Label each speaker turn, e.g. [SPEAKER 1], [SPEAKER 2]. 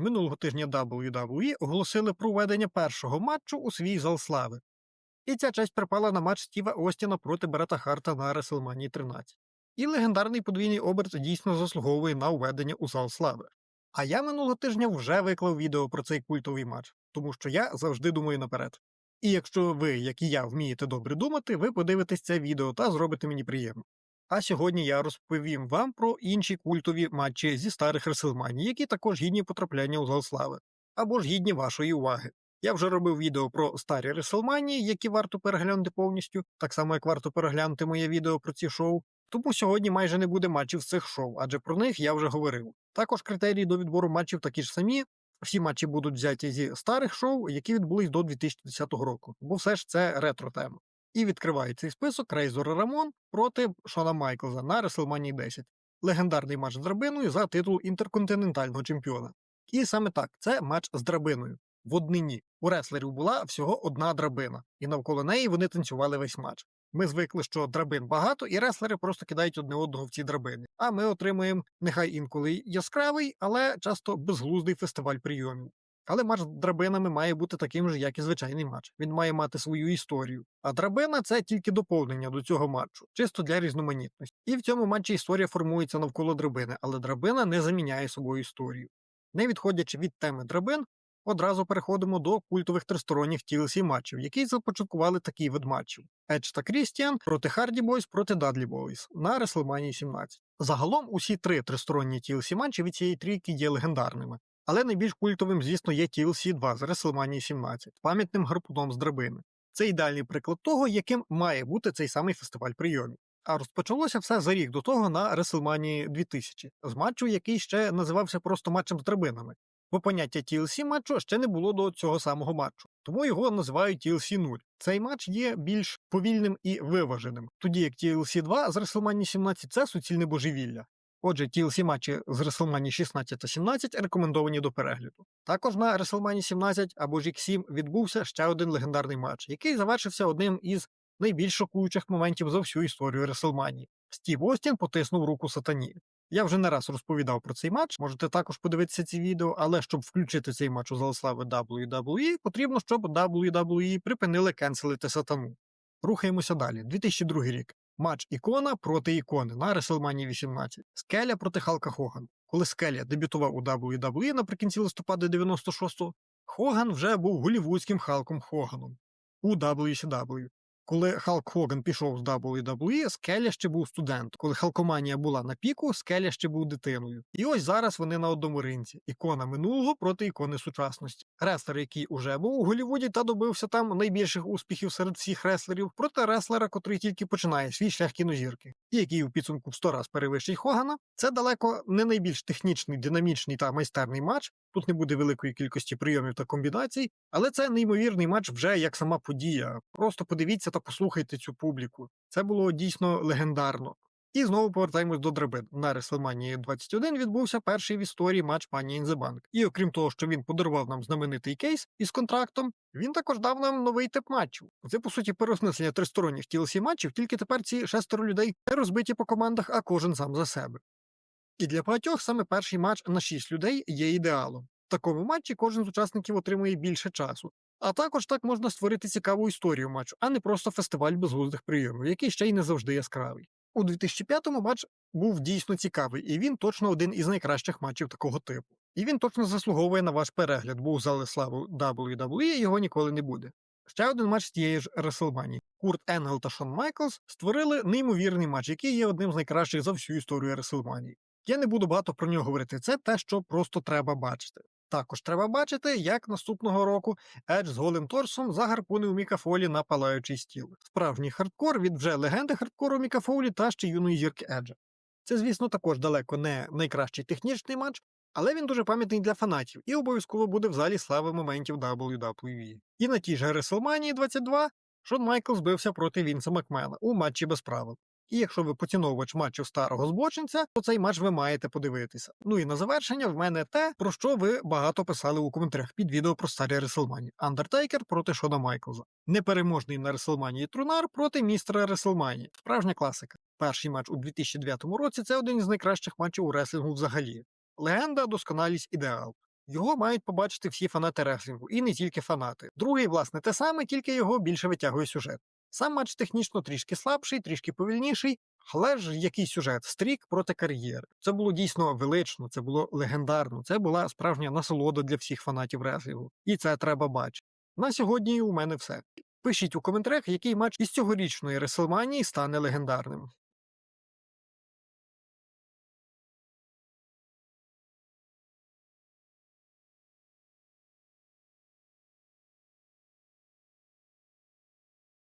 [SPEAKER 1] Минулого тижня WWE оголосили про введення першого матчу у свій зал слави. І ця честь припала на матч Стіва Остіна проти Брета Харта на WrestleMania 13. І легендарний подвійний оберт дійсно заслуговує на введення у зал слави. А я минулого тижня вже виклав відео про цей культовий матч, тому що я завжди думаю наперед. І якщо ви, як і я, вмієте добре думати, ви подивитесь це відео та зробите мені приємно. А сьогодні я розповім вам про інші культові матчі зі старих Реселманій, які також гідні потрапляння у зал слави, або ж гідні вашої уваги. Я вже робив відео про старі Реселманії, які варто переглянути повністю, так само як варто переглянути моє відео про ці шоу. Тому сьогодні майже не буде матчів з цих шоу, адже про них я вже говорив. Також критерії до відбору матчів такі ж самі. Всі матчі будуть взяті зі старих шоу, які відбулись до 2010 року, бо все ж це ретро тема. І відкриває цей список Рейзор Рамон проти Шона Майклза на WrestleMania 10. Легендарний матч з драбиною за титул інтерконтинентального чемпіона. І саме так, це матч з драбиною. В однині у реслерів була всього одна драбина, і навколо неї вони танцювали весь матч. Ми звикли, що драбин багато, і реслери просто кидають одне одного в ці драбини. А ми отримуємо нехай інколи яскравий, але часто безглуздий фестиваль прийомів. Але матч з драбинами має бути таким же, як і звичайний матч. Він має мати свою історію. А драбина це тільки доповнення до цього матчу, чисто для різноманітності. І в цьому матчі історія формується навколо драбини, але драбина не заміняє собою історію. Не відходячи від теми драбин, одразу переходимо до культових тристоронніх TLC матчів, які започаткували такий вид матчів: Едж та Крістіан проти Харді Бойс проти Дадлі Бойс на WrestleMania 17. Загалом усі три тристоронні TLC матчі від цієї трійки є легендарними. Але найбільш культовим, звісно, є TLC 2 з WrestleMania 17, пам'ятним гарпуном з драбини. Це ідеальний приклад того, яким має бути цей самий фестиваль прийомів. А розпочалося все за рік до того на WrestleMania 2000, з матчу, який ще називався просто матчем з драбинами. Бо поняття TLC матчу ще не було до цього самого матчу, тому його називають TLC 0. Цей матч є більш повільним і виваженим, тоді як TLC 2 з WrestleMania 17 це суцільне божевілля. Отже, TLC матчі з WrestleMania 16 та 17 рекомендовані до перегляду. Також на WrestleMania 17 або ж X7 відбувся ще один легендарний матч, який завершився одним із найбільш шокуючих моментів за всю історію WrestleMania. Стів Остін потиснув руку сатані. Я вже не раз розповідав про цей матч, можете також подивитися ці відео, але щоб включити цей матч у зал слави WWE, потрібно, щоб WWE припинили кенселити сатану. Рухаємося далі. 2002 рік. Матч ікона проти ікони на WrestleMania 18. Скеля проти Халка Хоган. Коли Скеля дебютував у WWE наприкінці листопада 96-го, Хоган вже був голівудським Халком Хоганом у WCW. Коли Халк Хоган пішов з WWE, Скеля ще був студент. Коли Халкоманія була на піку, Скеля ще був дитиною. І ось зараз вони на одному ринці: ікона минулого проти ікони сучасності. Реслер, який уже був у Голлівуді та добився там найбільших успіхів серед всіх реслерів, проти реслера, котрий тільки починає свій шлях кінозірки, і який у підсумку в 100 раз перевищить Хогана. Це далеко не найбільш технічний, динамічний та майстерний матч. Тут не буде великої кількості прийомів та комбінацій, але це неймовірний матч вже як сама подія. Просто подивіться та послухайте цю публіку. Це було дійсно легендарно. І знову повертаємось до драбин. На WrestleMania 21 відбувся перший в історії матч the Bank. І окрім того, що він подарував нам знаменитий кейс із контрактом, він також дав нам новий тип матчів. Це по суті переосмислення тристоронніх TLC матчів, тільки тепер ці шестеро людей не розбиті по командах, а кожен сам за себе. І для багатьох саме перший матч на 6 людей є ідеалом. В такому матчі кожен з учасників отримує більше часу. А також так можна створити цікаву історію матчу, а не просто фестиваль безглуздих прийомів, який ще й не завжди яскравий. У 2005-му матч був дійсно цікавий, і він точно один із найкращих матчів такого типу. І він точно заслуговує на ваш перегляд, бо у зали славу WWE його ніколи не буде. Ще один матч тієї ж WrestleMania. Курт Енгел та Шон Майклс створили неймовірний матч, який є одним з найкращих за всю історію WrestleMania. Я не буду багато про нього говорити. Це те, що просто треба бачити. Також треба бачити, як наступного року Едж з голим торсом загарпунив Міка Фолі на палаючий стіл. Справжній хардкор від вже легенди хардкору Міка Фолі та ще юної зірки Еджа. Це, звісно, також далеко не найкращий технічний матч, але він дуже пам'ятний для фанатів і обов'язково буде в залі слави моментів WWE. І на тій же WrestleMania 22 Шон Майкл збився проти Вінса Макмена у матчі без правил. І якщо ви поціновувач матчів старого збочинця, то цей матч ви маєте подивитися. Ну і на завершення в мене те, про що ви багато писали у коментарях під відео про старі Реселмані. Андертейкер проти Шона Майклза. Непереможний на Реселманії Трунар проти містера Реселмані. Справжня класика. Перший матч у 2009 році це один із найкращих матчів у реслінгу взагалі. Легенда, досконалість, ідеал. Його мають побачити всі фанати реслінгу, і не тільки фанати. Другий, власне, те саме, тільки його більше витягує сюжет. Сам матч технічно трішки слабший, трішки повільніший, але ж який сюжет? Стрік проти кар'єри. Це було дійсно велично, це було легендарно, це була справжня насолода для всіх фанатів реслінгу. І це треба бачити. На сьогодні у мене все. Пишіть у коментарях, який матч із цьогорічної Реслманії стане легендарним.